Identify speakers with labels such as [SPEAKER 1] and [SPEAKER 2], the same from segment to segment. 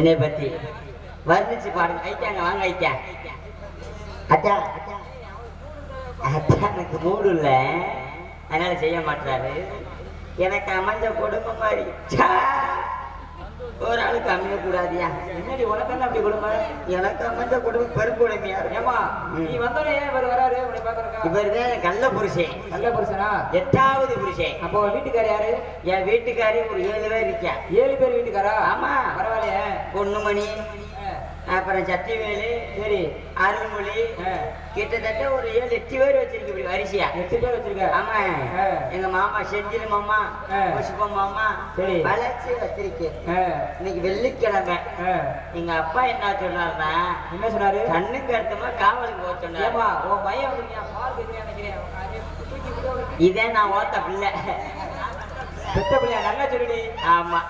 [SPEAKER 1] என்னை பத்தி? வர்ணிச்சு பாருங்க. ஐட்டாங்க வாங்க ஐட்டா அத்தா அத்தா எனக்கு மூடு இல்ல. அதனால செய்ய மாட்டாரு. எனக்கு அமைஞ்ச குடும்பம் மாதிரி. ஒரு ஆளுக்கு அமைய கூடாதியா
[SPEAKER 2] என்னடி உனக்கு என்ன அப்படி கொடுமை?
[SPEAKER 1] எனக்கு அமைஞ்ச குடும்பம் பெருப்பு உடைமையா
[SPEAKER 2] ஏமா நீ வந்தோடனே இவர் வராரு உன்னை பாக்குறக்கா
[SPEAKER 1] இவர் தான் கள்ள புருஷன்.
[SPEAKER 2] நல்ல புருஷனா?
[SPEAKER 1] எட்டாவது புருஷன்.
[SPEAKER 2] அப்போ வீட்டுக்கார யாரு?
[SPEAKER 1] என் வீட்டுக்காரி ஒரு ஏழு பேர் இருக்கா.
[SPEAKER 2] ஏழு பேர் வீட்டுக்காரா?
[SPEAKER 1] ஆமா.
[SPEAKER 2] பரவாயில்லையே.
[SPEAKER 1] பொண்ணுமணி.
[SPEAKER 2] ஆ,
[SPEAKER 1] அப்புறம் சத்திவேலு
[SPEAKER 2] சரி
[SPEAKER 1] அருள்மொழி கிட்டத்தட்ட ஒரு ஏழு எட்டு பேர் வச்சிருக்கு இப்படி வரிசையா.
[SPEAKER 2] எட்டு பேர் வச்சிருக்க
[SPEAKER 1] ஆமா. எங்க மாமா செந்தில் மாமா. புஷ்பம் மாமா
[SPEAKER 2] சரி.
[SPEAKER 1] வளர்ச்சி வச்சிருக்கேன்
[SPEAKER 2] ஆ,
[SPEAKER 1] இன்னைக்கு வெள்ளிக்கிழமை. எங்க அப்பா என்ன சொன்னார்னா
[SPEAKER 2] என்ன சொன்னாரு?
[SPEAKER 1] கண்ணுக்கு அடுத்தமா காவலுக்கு போக சொன்னார்.
[SPEAKER 2] உன் பையன்
[SPEAKER 1] இதே நான் ஓத்த பிள்ளை.
[SPEAKER 2] பெத்த பிள்ளையா? நல்லா சொல்லுடி.
[SPEAKER 1] ஆமா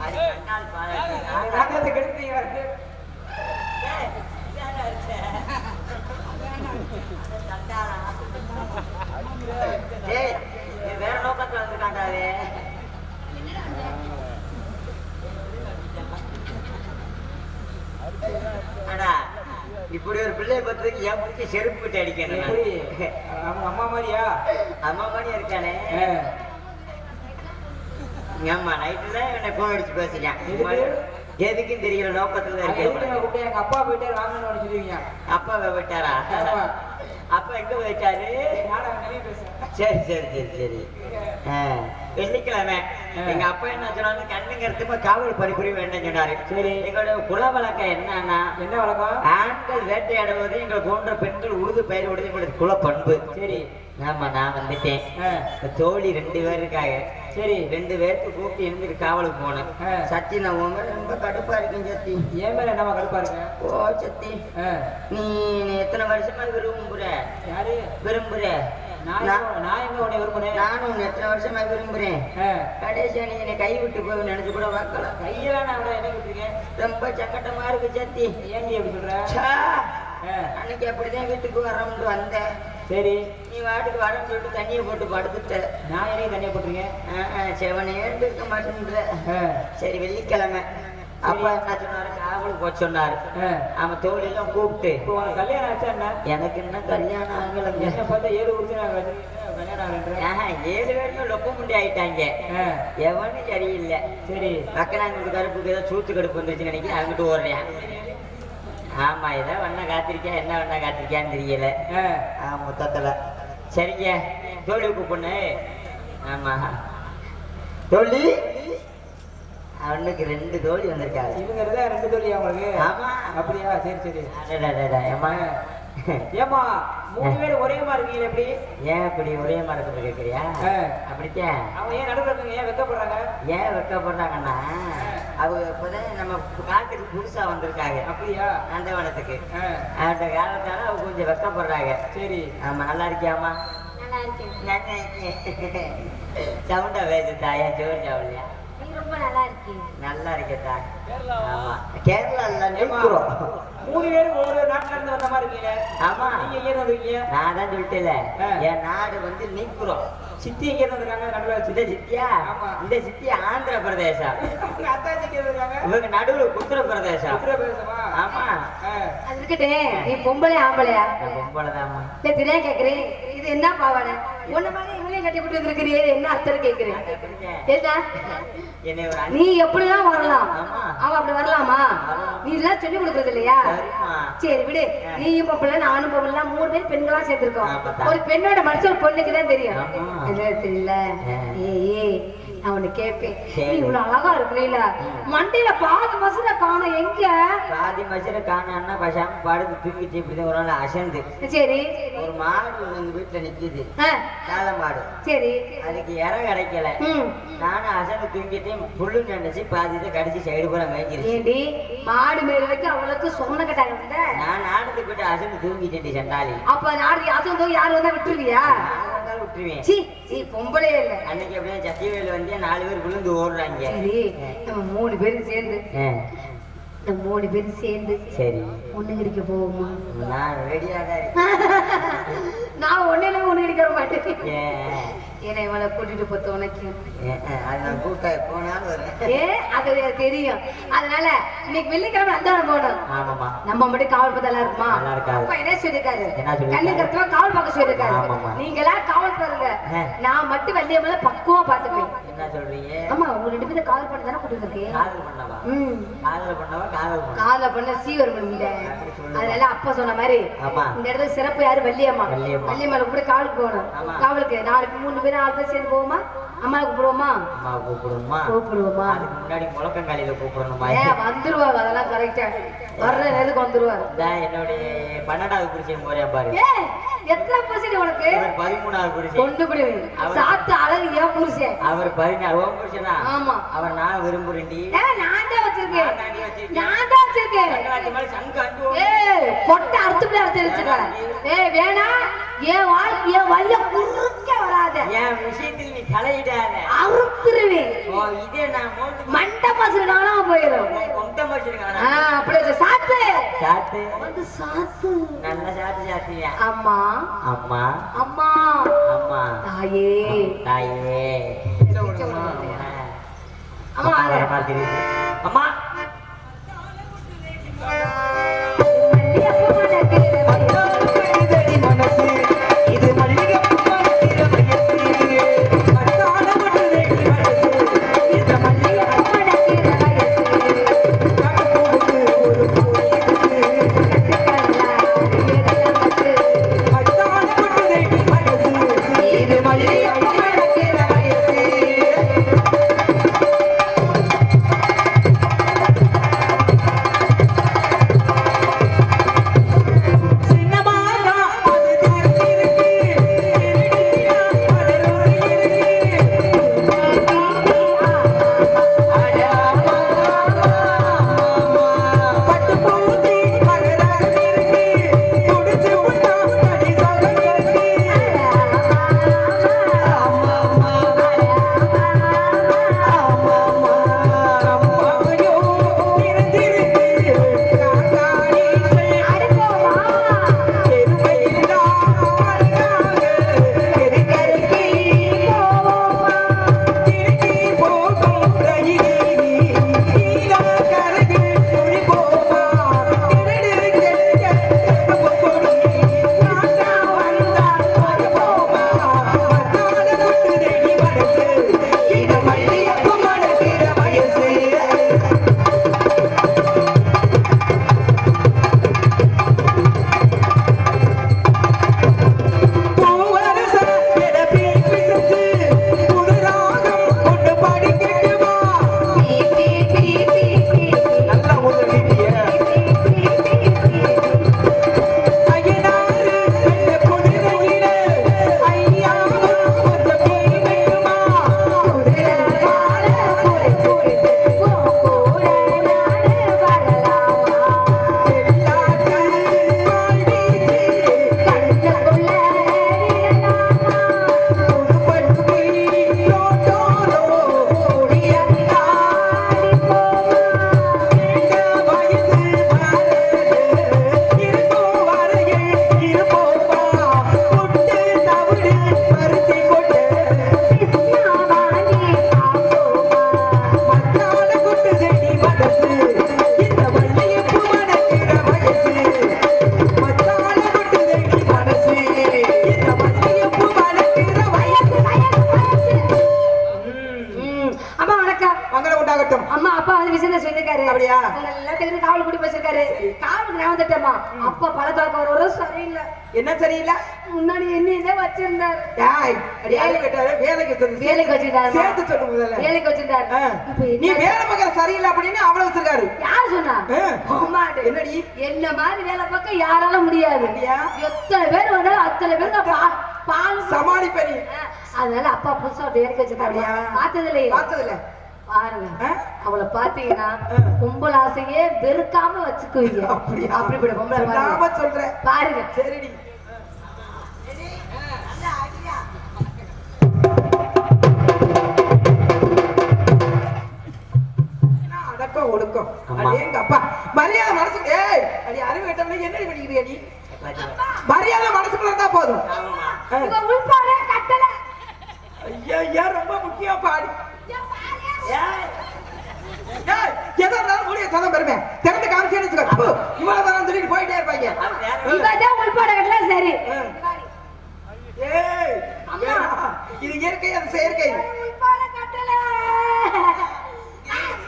[SPEAKER 1] அது கண்ணால் வேற நோக்கத்துல வந்துட்டாண்டாவே. அடா, இப்படி ஒரு பிள்ளைய பத்துக்கு என் பிடிச்சி செருப்பு விட்டு அடிக்கணும்
[SPEAKER 2] அவங்க அம்மா மாதிரியா
[SPEAKER 1] அம்மா மணி இருக்கானே. ஆமா நைட்டுல என்னை போன் அடிச்சு பேசிட்டான்? எதுக்கும் தெரியல நோக்கத்துல
[SPEAKER 2] கூப்பிட்டேன்? எங்க அப்பா போயிட்டு வாங்கணும்னு சொல்லுவீங்க
[SPEAKER 1] அப்பா போயிட்டாரா. அப்பா. எங்க போயிட்டாரு? சரி. சரி சரி சரி வெள்ளிக்கிழமை. எங்க அப்பா என்ன சொன்னாங்க கண்ணுங்கிறதுக்கு காவல் பறிபுரிய வேண்டும் சொன்னாரு.
[SPEAKER 2] சரி.
[SPEAKER 1] எங்களோட குல வழக்கம் என்னன்னா
[SPEAKER 2] என்ன வழக்கம்?
[SPEAKER 1] ஆண்கள் வேட்டையாடுவது எங்களை போன்ற பெண்கள் உழுது பயிர் விடுவது எங்களுக்கு குல பண்பு.
[SPEAKER 2] சரி.
[SPEAKER 1] ஆமா நான் வந்துட்டேன். தோழி ரெண்டு பேர் இருக்காங்க.
[SPEAKER 2] சரி.
[SPEAKER 1] ரெண்டு பேருக்கு கூப்பிட்டு இருந்துட்டு காவலுக்கு போனேன். சத்தி நான் உன் மேல ரொம்ப கடுப்பா இருக்கேன் சத்தி
[SPEAKER 2] என் மேல என்னமா கடுப்பா இருக்க?
[SPEAKER 1] ஓ சத்தி நீ எத்தனை வருஷமா விரும்புற?
[SPEAKER 2] யாரு?
[SPEAKER 1] விரும்புற? நானும் எத்தனை வருஷமா விரும்புறேன்? கடைசியா நீ என்னை கை விட்டு போய் நினைச்சு கூட பார்க்கல.
[SPEAKER 2] கையில நான் என்ன விட்டுருக்கேன்
[SPEAKER 1] ரொம்ப சங்கட்டமா இருக்கு சத்தி
[SPEAKER 2] சொல்ற! ஆ,
[SPEAKER 1] அன்னைக்கு அப்படிதான் வீட்டுக்கு வரோம்னு வந்தேன்.
[SPEAKER 2] சரி.
[SPEAKER 1] நீ வாட்டுக்கு வரேன்னு சொல்லிட்டு தண்ணியை போட்டு படுத்துட்ட.
[SPEAKER 2] நான் என்னைக்கு தனியா போட்டிருக்கேன்?
[SPEAKER 1] செவனே இருக்க மாட்டேன்ற. சரி வெள்ளிக்கிழமை. அப்பா என்ன சொன்னாரு? காவலுக்கு போக சொன்னாரு. அவன் தோழிலாம் கூப்பிட்டு
[SPEAKER 2] உனக்கு கல்யாணம் ஆச்சா என்ன?
[SPEAKER 1] எனக்கு இன்னும் கல்யாணம் ஆகலைங்க.
[SPEAKER 2] என்ன பார்த்தா ஏழு
[SPEAKER 1] ஆஹா, ஏழு பேருமே லொப்ப முண்டி ஆயிட்டாங்க. எவனும் சரியில்லை.
[SPEAKER 2] சரி.
[SPEAKER 1] பக்கனாங்களுக்கு கருப்புக்கு ஏதோ சூத்து கடுப்பு வந்துருச்சுன்னு நினைக்கிறேன் அங்கிட்டு ஓடுறேன். ஆமா ஏதோ வண்ண காத்திருக்கா என்ன வண்ண காத்திருக்கான்னு தெரியல. மொத்தத்துல. சரிங்க. தோழி கூப்பிடுன்னு ஆமா. தோழி அவனுக்கு ரெண்டு தோழி வந்திருக்காங்க.
[SPEAKER 2] இவங்க ரெண்டு தோழியா உங்களுக்கு?
[SPEAKER 1] ஆமா.
[SPEAKER 2] அப்படியா? சரி சரி.
[SPEAKER 1] ஏம்மா
[SPEAKER 2] ஏமா மூணு பேர் ஒரே மாதிரி இருக்கீங்க எப்படி
[SPEAKER 1] ஏன் இப்படி ஒரே மரத்துல கேக்குறியா
[SPEAKER 2] ஆ.
[SPEAKER 1] அப்படித்தான்
[SPEAKER 2] அவங்க ஏன் நடுவில் ஏன் வெக்கப்படுறாங்க
[SPEAKER 1] ஏன் வெக்கப்படுறாங்கன்னா அவங்க இப்பதான் நம்ம காட்டுக்கு புதுசா வந்திருக்காங்க.
[SPEAKER 2] அப்படியா?
[SPEAKER 1] நந்தவனத்துக்கு
[SPEAKER 2] ஆ,
[SPEAKER 1] அந்த காலத்தால அவங்க கொஞ்சம் வெக்கப்படுறாங்க.
[SPEAKER 2] சரி.
[SPEAKER 1] ஆமா நல்லா இருக்கியாமா
[SPEAKER 3] நல்லா இருக்கேன்.
[SPEAKER 1] சவுண்டா பேசு தாயா ஜோர்
[SPEAKER 3] ரொம்ப நல்லா இருக்கீங்க
[SPEAKER 1] நல்லா இருக்கேதா ஆமா. கேரளால நிற்கிறோம்.
[SPEAKER 2] மூணு பேரும் ஒவ்வொரு நாட்டுல இருந்து வந்த மாதிரி இருக்கீங்க.
[SPEAKER 1] ஆமா.
[SPEAKER 2] நீங்க எங்க இருந்து வந்திருக்கீங்க?
[SPEAKER 1] நான் தான் சொல்லிட்டேல
[SPEAKER 2] ஆ.
[SPEAKER 1] என் நாடு வந்து நிற்கிறோம்.
[SPEAKER 2] சித்தி எங்க இருந்து வந்திருக்காங்க நடுவில்
[SPEAKER 1] இந்த
[SPEAKER 2] வச்சுட்டு
[SPEAKER 1] சித்தியா
[SPEAKER 2] ஆமா.
[SPEAKER 1] இந்த சித்தி ஆந்திர
[SPEAKER 2] இருக்காங்க
[SPEAKER 1] இவங்க நடுவுல உத்தரப்பிரதேசம்
[SPEAKER 2] உத்தரப்பிரதேசமா
[SPEAKER 1] ஆமா.
[SPEAKER 3] அது நீ பொம்பளை ஆம்பளையா? இல்ல தெரியா கேக்குறேன். இது என்ன பாவாடை? உன்ன மாதிரி கட்டி வந்திருக்கிறியே இது என்ன அர்த்தம்
[SPEAKER 1] ஒரு
[SPEAKER 3] நீ எப்படிதான் வரலாம். அவ அப்படி வரலாமா? நீ இதெல்லாம் சொல்லி கொடுக்கறது இல்லையா. சரி விடு. நீயும் பொம்பளை நானும் பொம்பளை மூணு பேர் பெண்களா சேர்ந்திருக்கோம். ஒரு பெண்ணோட மனசு ஒரு பொண்ணுக்கு தான் தெரியும். தெரியல.
[SPEAKER 1] ஆ.
[SPEAKER 3] நான் உன்னை கேட்பேன். நீ இவ்வளவு அழகா இருக்கிறீல மண்டையில பாதி மசுல காணோம். எங்க?
[SPEAKER 1] பாதி மசில காணான்னா பசாம படுத்து தூங்கிச்சு இப்படிதான் ஒரு நாள் அசந்து.
[SPEAKER 3] சரி.
[SPEAKER 1] ஒரு மாடு எங்க வீட்டுல நிக்குது. காளை மாடு.
[SPEAKER 3] சரி.
[SPEAKER 1] அதுக்கு இறம் கிடைக்கல. நானும் அசந்து தூங்கிட்டு புல்லு நினைச்சு பாதி இதை கடிச்சு சைடு பூரா மேய்ச்சிருச்சு
[SPEAKER 3] மாடு மேல வைக்க அவளுக்கு சொன்ன கட்டாங்க
[SPEAKER 1] நான் நாடத்துக்கு போயிட்டு அசந்து தூங்கிட்டேன் சண்டாளி.
[SPEAKER 3] அப்ப நாடு அசந்தோ யாரு வந்தா விட்டுருவியா?
[SPEAKER 1] வந்தாலும்
[SPEAKER 4] விட்டுருவேன்.
[SPEAKER 3] சீ நீ பொம்பளையே இல்ல.
[SPEAKER 4] அன்னைக்கு அப்படியே சத்தியவேல் வந்து நாலு பேர் விழுந்து ஓடுறாங்க.
[SPEAKER 3] சரி நம்ம மூணு பேரும் சேர்ந்து நம்ம மூணு பேரும் சேர்ந்து
[SPEAKER 4] சரி.
[SPEAKER 3] ஒண்ணு கிடைக்க போவோமா?
[SPEAKER 4] நான் இருக்கேன்.
[SPEAKER 3] நான் ஒண்ணுல ஒண்ணு கிடைக்க மாட்டேன்.
[SPEAKER 4] ஏன்
[SPEAKER 3] ஏன்னா இவனை கூட்டிட்டு போத்த உனக்கு
[SPEAKER 4] கூட்ட போனாலும்
[SPEAKER 3] ஏ அது தெரியும். அதனால இன்னைக்கு வெள்ளிக்கிழமை போகணும்.
[SPEAKER 4] ஆமாம்மா.
[SPEAKER 3] நம்ம மட்டும் காவல் பார்த்து இருக்குமா?
[SPEAKER 4] நல்லா இருக்காது.
[SPEAKER 3] அப்பா என்ன சொல்லிருக்காரு? கண்ணு கருத்துவா காவல் பார்க்க சொல்லிருக்காரு. நீங்க எல்லாம் காவல் பாருங்க. நான் மட்டும் வள்ளியம்மல பக்குவமா பாத்துப்பேன்
[SPEAKER 4] என்ன சொல்றீங்க?
[SPEAKER 3] ஆமா உங்க ரெண்டு பேரும் காவல் பண்ண தானே கூட்டிட்டு இருக்கேன்
[SPEAKER 4] காதல் பண்ணவா?
[SPEAKER 3] ம்.
[SPEAKER 4] காதல் பண்ணவா? காதல் பண்ண
[SPEAKER 3] காதல பண்ண சீவர்
[SPEAKER 4] சொல்லுங்க.
[SPEAKER 3] அதனால அப்பா சொன்ன மாதிரி இந்த இடத்துல சிறப்பு யாரு? வள்ளியம்மா.
[SPEAKER 4] வள்ளியம்மா.
[SPEAKER 3] வள்ளியம்மாளுக்கு கூட காவலுக்கு போகணும். காவலுக்கு நாளைக்கு மூணு பேரும் ஆள் பேர் சேர்ந்து போவோமா? அம்மாவை கூப்பிடுவோமா?
[SPEAKER 4] அம்மா கூப்பிடுமா
[SPEAKER 3] கூப்பிடுவோமா.
[SPEAKER 4] அதுக்கு முன்னாடி முழக்கங்காலியில கூப்பிடணுமா?
[SPEAKER 3] ஏன் வந்துருவாங்க அதெல்லாம் கரெக்டா வர்ற நேரத்துக்கு வந்துருவாரு.
[SPEAKER 4] என்னுடைய பன்னெண்டாவது புருஷன் போறேன் பாரு.
[SPEAKER 3] எத்தனை பர்சன்ட் உனக்கு?
[SPEAKER 4] பதிமூணாவது புருஷன்
[SPEAKER 3] கொண்டு போய் சாத்து அழகு ஏன் புருஷன்
[SPEAKER 4] அவர் பதினாறு
[SPEAKER 3] ஆமா.
[SPEAKER 4] அவர் நான் விரும்புறேன்டி.
[SPEAKER 3] ஏ நான் தான் வச்சிருக்கேன்.
[SPEAKER 4] நான்
[SPEAKER 3] தான்
[SPEAKER 4] ஓடும்.
[SPEAKER 3] ஏய் பொட்டை அறுத்துப்படி அறுத்து வச்சிருக்கேன் ஏய் வேணா என் வாழ் என் வழிய குறுக்க வராத.
[SPEAKER 4] என் விஷயத்தில் நீ தலையிடாத.
[SPEAKER 3] அறுத்துருவேன்
[SPEAKER 4] ஓ இதே நான்
[SPEAKER 3] மண்டை பசங்க நானா போயிடும் ஆ அப்படியே சாத்து.
[SPEAKER 4] சாத்து.
[SPEAKER 3] வந்து சாத்து.
[SPEAKER 4] நல்ல சாத்து சாத்தியா?
[SPEAKER 3] அம்மா.
[SPEAKER 4] அம்மா.
[SPEAKER 3] அம்மா.
[SPEAKER 4] அம்மா.
[SPEAKER 3] தாயே.
[SPEAKER 4] தாயே.
[SPEAKER 3] அம்மா,
[SPEAKER 4] அம்மா.
[SPEAKER 3] வாங்க.
[SPEAKER 4] வர
[SPEAKER 1] வேலைக்கு
[SPEAKER 3] வச்சிருந்தாரு
[SPEAKER 1] சேர்த்து சொல்லு முதல்ல.
[SPEAKER 3] வேலைக்கு வச்சிருந்தாரு
[SPEAKER 1] நீ வேலை பார்க்கற சரியில்லை அப்படின்னு அவளை வச்சிருக்காரு.
[SPEAKER 3] யார் சொன்னா.
[SPEAKER 1] என்னடி?
[SPEAKER 3] என்ன மாதிரி வேலை பார்க்க யாரால முடியாது? எத்தனை பேர் வந்தாலும் அத்தனை பேருக்கு பால்
[SPEAKER 1] சமாளிப்ப நீ.
[SPEAKER 3] ஆ, அதனால அப்பா புதுசா வேலைக்கு வச்சிருக்காரு? பார்த்தது இல்லையே பாருங்க? அவளை பாத்தீங்கன்னா. கும்பல் ஆசையே வெறுக்காம வச்சுக்குவீங்க? அப்படிப்பட்ட பொம்பளை பாருங்க.
[SPEAKER 1] சரிடி.
[SPEAKER 4] தான்ப்பா ஒழுக்கம் அடே
[SPEAKER 1] எங்க அப்பா.
[SPEAKER 4] மரியாதை மனசு ஏய் அடி
[SPEAKER 1] அறிவு
[SPEAKER 4] கேட்டவங்க
[SPEAKER 3] என்ன பண்ணிக்கிறியா நீ மரியாதை மனசுக்குள்ள இருந்தா போதும்.
[SPEAKER 4] ஐயா ஐயா ரொம்ப முக்கியம் பாடி. சொல்லிட்டு போயிட்டே இருப்பாங்க.
[SPEAKER 3] சரி.
[SPEAKER 4] இயற்கை அது செயற்கை.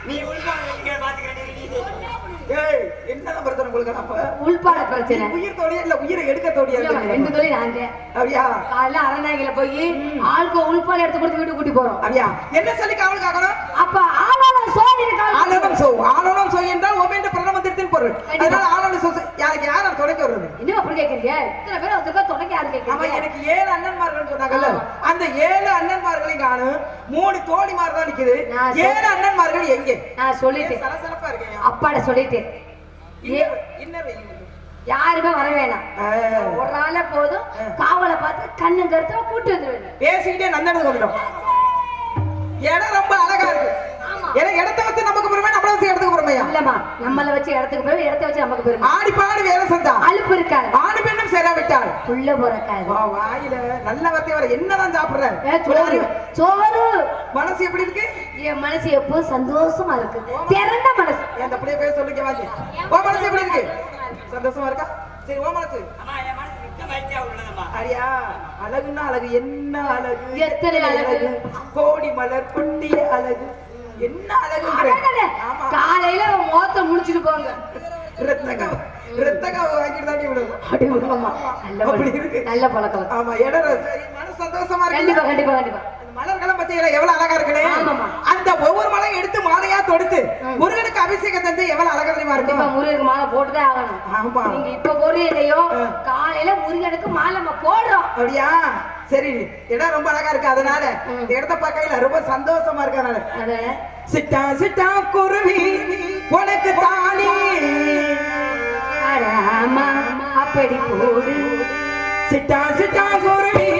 [SPEAKER 1] நீ
[SPEAKER 4] என்னதான் பிரச்சனை உங்களுக்கு அப்ப?
[SPEAKER 3] உள்பாட பிரச்சனை.
[SPEAKER 4] உயிர் தோழியா இல்ல உயிரை எடுக்க தோழியா?
[SPEAKER 3] ரெண்டு.
[SPEAKER 4] அப்படியா?
[SPEAKER 3] காலைல அறநாய்களை போய் ஆளுக்கு உள்பாட எடுத்து கொடுத்து வீட்டுக்கு கூட்டி போறோம்.
[SPEAKER 4] அப்படியா? என்ன சொல்லி காவல் காக்கணும்
[SPEAKER 3] அப்ப ஆளாள சோழி
[SPEAKER 4] ஆளனம் சோ ஆளனம் சோ என்றால் ஒவ்வொன்று பிரதமத்தின் பொருள். அதனால சோ தொடக்க வருது.
[SPEAKER 3] இன்னும் அப்படி கேக்குறீங்க? இத்தனை பேர் ஒருத்தருக்கா தொடக்க யாரு கேக்குறீங்க?
[SPEAKER 4] எனக்கு ஏழு அண்ணன்மார்கள் சொன்னாங்கல்ல அந்த ஏழு அண்ணன்மார்களையும் காணும் மூணு தோழிமார் தான் நிக்குது. ஏழு அண்ணன்மார்கள் எங்கே?
[SPEAKER 3] நான் சொல்லிட்டேன்.
[SPEAKER 4] சலசலப்பா இருக்கேன்
[SPEAKER 3] அப்பாட சொல்லிட்டேன். யாருமே வர வேணாம். ஒரு ஆள போதும். காவலை பார்த்து கண்ணு கருத்து கூட்டி வந்துருவேன்
[SPEAKER 4] பேசிக்கிட்டே நந்தனது வந்துடும் இடம் ரொம்ப அழகா இருக்கு. ஏன்னா இடத்த வச்சு நமக்கு பெருமை நம்மள வச்சு இடத்துக்கு
[SPEAKER 3] இல்லம்மா நம்மள வச்சு இடத்துக்கு போய் இடத்த வச்சு நமக்கு பெருமை
[SPEAKER 4] ஆடி பாடி வேலை செஞ்சா?
[SPEAKER 3] அலுப்பு இருக்காது.
[SPEAKER 4] ஆணு பெண்ணும் சேராவிட்டால்?
[SPEAKER 3] புள்ள பிறக்காது.
[SPEAKER 4] வா, வாயில நல்ல வார்த்தை வர என்னதான் சாப்பிடுற?
[SPEAKER 3] சோறு. சோறு.
[SPEAKER 4] மனசு எப்படி இருக்கு?
[SPEAKER 3] என் மனசு எப்பவும் சந்தோஷமா இருக்கு? திறந்த மனசு.
[SPEAKER 4] என் அப்படியே பேச சொல்லிக்க வாங்க. ஓ மனசு எப்படி இருக்கு? சந்தோஷமா இருக்கா? சரி ஓ மனசு? அரியா அழகுன்னா அழகு என்ன அழகு?
[SPEAKER 3] எத்தனை அழகு?
[SPEAKER 4] கோடி மலர் கொட்டிய அழகு. என்ன ஆமா.
[SPEAKER 3] காலையில முகத்தை முடிச்சிட்டு போங்க.
[SPEAKER 4] ரத்தகா ரத்தகா வாங்கிட்டு
[SPEAKER 3] அப்படி. நல்ல பழக்கம்.
[SPEAKER 4] இருக்கு.
[SPEAKER 3] நல்ல பழக்கம்.
[SPEAKER 4] ஆமா இடம் சந்தோஷமா
[SPEAKER 3] கண்டிப்பா
[SPEAKER 4] இருக்கு
[SPEAKER 3] கண்டிப்பா கண்டிப்பா.
[SPEAKER 4] மலர்களும் பத்தியில எவ்வளவு அழகா இருக்குன்னு. அந்த ஒவ்வொரு மலையும் எடுத்து மாலையா தொடுத்து. முருகனுக்கு அபிஷேகம் தந்து எவ்வளவு அழகா தெரியுமா இருக்கும்
[SPEAKER 3] முருகனுக்கு மாலை போட்டுதான் ஆகணும்.
[SPEAKER 4] ஆமா.
[SPEAKER 3] நீங்க இப்ப
[SPEAKER 4] ஆ.
[SPEAKER 3] காலையில முருகனுக்கு மாலை நம்ம போடுறோம்.
[SPEAKER 4] அப்படியா? சரி. இடம் ரொம்ப அழகா இருக்கு. அதனால. இந்த இடத்த பார்க்கையில ரொம்ப சந்தோஷமா இருக்கனால
[SPEAKER 3] அத
[SPEAKER 4] சிட்டா சிட்டா குருவி உனக்கு தானே
[SPEAKER 3] அப்படி போடு.
[SPEAKER 4] சிட்டா சிட்டா குருவி.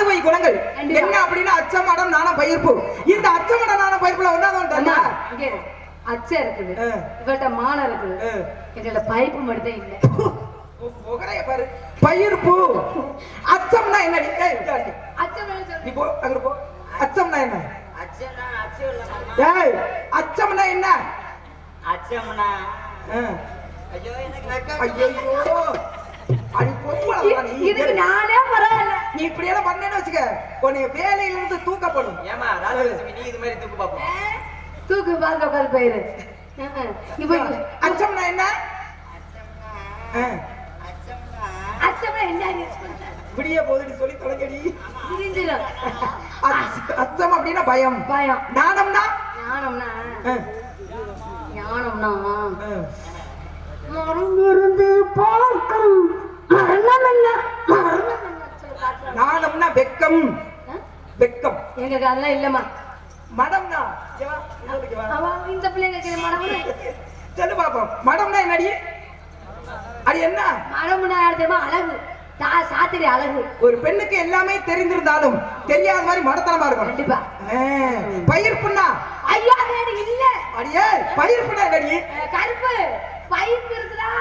[SPEAKER 4] வகை குணங்கள். என்ன அப்படின்னா அச்சமடம் நாண பயிர்ப்பு இந்த அச்சமடம் நாண பயிர்ப்புல ஒன்னாவது.
[SPEAKER 3] அச்சம் இருக்குது
[SPEAKER 4] ஆ.
[SPEAKER 3] இவள்கிட்ட மானம் இருக்குது. எங்கள்ட்ட பைப்பு மட்டும் இல்ல
[SPEAKER 4] முகரைய பாரு பயிர்ப்பு அச்சம்னா என்னடி வாடி.
[SPEAKER 3] அச்சம்.
[SPEAKER 4] நீ போ அங்க போ அச்சம்னா என்ன
[SPEAKER 1] அச்சம்னா அச்சம் இல்லம்மா
[SPEAKER 4] ஏய் அச்சம்னா என்ன
[SPEAKER 1] அச்சம்னா. ஐயோ
[SPEAKER 3] இதுக்கு நானே பரவாயில்ல
[SPEAKER 4] நீ இப்படி எல்லாம் பண்ணேன்னு வச்சுக்க உன்னை வேலையில இருந்து தூக்கப்படும்.
[SPEAKER 1] ஏமா ராஜலட்சுமி நீ இது மாதிரி தூக்கு பாப்போம்
[SPEAKER 3] தூக்கு பார்க்க உட்காந்து போயிரு. இப்போ
[SPEAKER 4] அச்சம்னா என்ன? ஆ.
[SPEAKER 3] அச்சமே என்ன
[SPEAKER 4] விடிய போகுதுன்னு சொல்லி தொலைக்கடி.
[SPEAKER 3] புரிஞ்சிடும்
[SPEAKER 4] அச்சம் அப்படின்னா பயம்.
[SPEAKER 3] பயம்.
[SPEAKER 4] நாணம்னா
[SPEAKER 3] ஞானம்னா?
[SPEAKER 4] ஆ.
[SPEAKER 3] ஞானம்னா. மறந்திருந்து பார்க்கும்.
[SPEAKER 4] நாணம்னா வெக்கம்? வெக்கம்.
[SPEAKER 3] எங்களுக்கு அதெல்லாம் இல்லம்மா.
[SPEAKER 4] மடம்னா
[SPEAKER 3] இந்த பிள்ளைங்க மடம்னு.
[SPEAKER 4] சொல்லு பாப்போம். மடம்னா என்னடி? அது என்ன?
[SPEAKER 3] மடம்னா தெரியுமா? அழகு. சாத்திரி அழகு.
[SPEAKER 4] ஒரு பெண்ணுக்கு எல்லாமே தெரிந்திருந்தாலும் தெரியாத மாதிரி மடத்தனமா இருக்கணும்
[SPEAKER 3] கண்டிப்பா.
[SPEAKER 4] ஆ. பயிர்ப்புன்னா
[SPEAKER 3] ஐயோ இல்ல.
[SPEAKER 4] அடியே என்னடி?
[SPEAKER 3] அஹ் கருப்பு. பைப் இருக்குதா?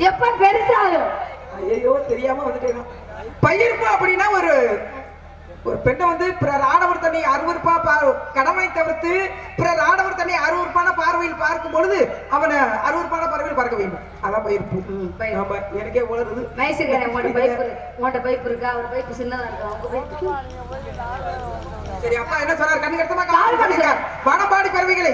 [SPEAKER 3] எப்ப பெருசாகும்
[SPEAKER 4] ஐயோ தெரியாம வந்துட்டேன்? பயிர்ப்பு அப்படின்னா ஒரு ஒரு பெண்ணை வந்து பிறர் ஆடவர் தன்னை அருவருப்பா பார் கடமை தவிர்த்து பிறர் ஆடவர் தன்னை அருவருப்பான பார்வையில் பார்க்கும் பொழுது அவனை அருவருப்பான பார்வையில் பார்க்க வேண்டும். அதான் பயிர்ப்பு எனக்கே உளருது
[SPEAKER 3] வயசுக்காரன் உன்ட பைப் இருக்கு உன்ட பைப் இருக்கா? ஒரு பைப் சின்னதா இருக்கா?
[SPEAKER 4] சரி அப்பா என்ன சொன்னார்? கண்ணு கட்டமா
[SPEAKER 3] கால்
[SPEAKER 4] கால்
[SPEAKER 3] பண்ணி
[SPEAKER 4] பண்ணிருக்கார் வனப்பாடி பறவைகளை